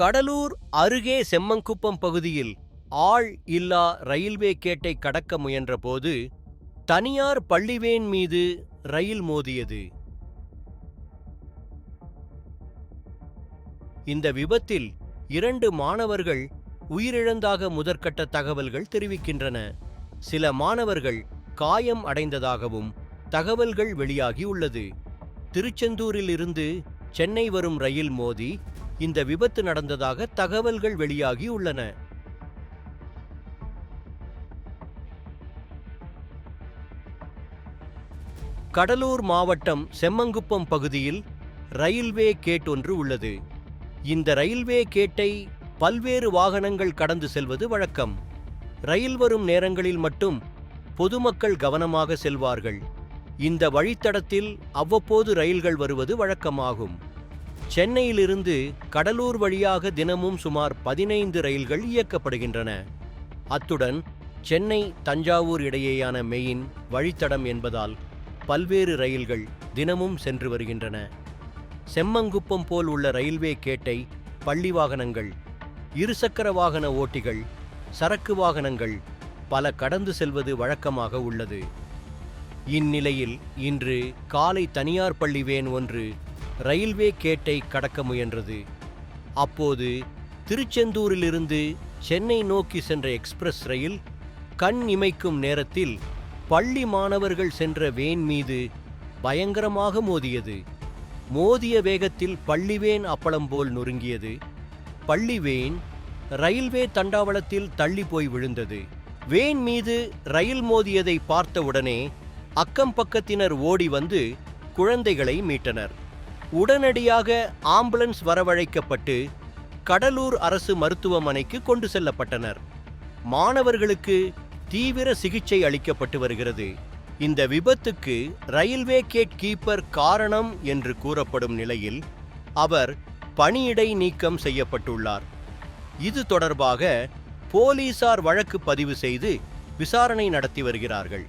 கடலூர் அருகே செம்மங்குப்பம் பகுதியில் ஆள் இல்லா ரயில்வே கேட்டை கடக்க முயன்றபோது தனியார் பள்ளிவேன் மீது ரயில் மோதியது. இந்த விபத்தில் இரண்டு மாணவர்கள் உயிரிழந்தாக முதற்கட்ட தகவல்கள் தெரிவிக்கின்றன. சில மாணவர்கள் காயம் அடைந்ததாகவும் தகவல்கள் வெளியாகியுள்ளது திருச்செந்தூரிலிருந்து சென்னை வரும் ரயில் மோதி இந்த விபத்து நடந்ததாக தகவல்கள் வெளியாகியுள்ளன கடலூர் மாவட்டம் செம்மங்குப்பம் பகுதியில் ரயில்வே கேட் ஒன்று உள்ளது. இந்த ரயில்வே கேட்டை பல்வேறு வாகனங்கள் கடந்து செல்வது வழக்கம். ரயில் வரும் நேரங்களில் மட்டும் பொதுமக்கள் கவனமாக செல்வார்கள். இந்த வழித்தடத்தில் அவ்வப்போது ரயில்கள் வருவது வழக்கமாகும். சென்னையிலிருந்து கடலூர் வழியாக தினமும் சுமார் பதினைந்து ரயில்கள் இயக்கப்படுகின்றன. அத்துடன் சென்னை தஞ்சாவூர் இடையேயான மெயின் வழித்தடம் என்பதால் பல்வேறு ரயில்கள் தினமும் சென்று வருகின்றன. செம்மங்குப்பம் போல் உள்ள ரயில்வே கேட்டை பள்ளி வாகனங்கள் இருசக்கர வாகன ஓட்டிகள் சரக்கு வாகனங்கள் பல கடந்து செல்வது வழக்கமாக உள்ளது. இந்நிலையில் இன்று காலை தனியார் பள்ளி வேன் ஒன்று ரயில்வே கேட்டை கடக்க முயன்றது. அப்போது திருச்செந்தூரிலிருந்து சென்னை நோக்கி சென்ற எக்ஸ்பிரஸ் ரயில் கண் இமைக்கும் நேரத்தில் பள்ளி மாணவர்கள் சென்ற வேன் மீது பயங்கரமாக மோதியது. மோதிய வேகத்தில் பள்ளிவேன் அப்பளம் போல் நொறுங்கியது. பள்ளிவேன் ரயில்வே தண்டாவளத்தில் தள்ளி போய் விழுந்தது. வேன் மீது ரயில் மோதியதை பார்த்தவுடனே அக்கம் பக்கத்தினர் ஓடி வந்து குழந்தைகளை மீட்டனர். உடனடியாக ஆம்புலன்ஸ் வரவழைக்கப்பட்டு கடலூர் அரசு மருத்துவமனைக்கு கொண்டு செல்லப்பட்டனர். மாணவர்களுக்கு தீவிர சிகிச்சை அளிக்கப்பட்டு வருகிறது. இந்த விபத்துக்கு ரயில்வே கேட் கீப்பர் காரணம் என்று கூறப்படும் நிலையில் அவர் பணியிடை நீக்கம் செய்யப்பட்டுள்ளார். இது தொடர்பாக போலீசார் வழக்கு பதிவு செய்து விசாரணை நடத்தி வருகிறார்கள்.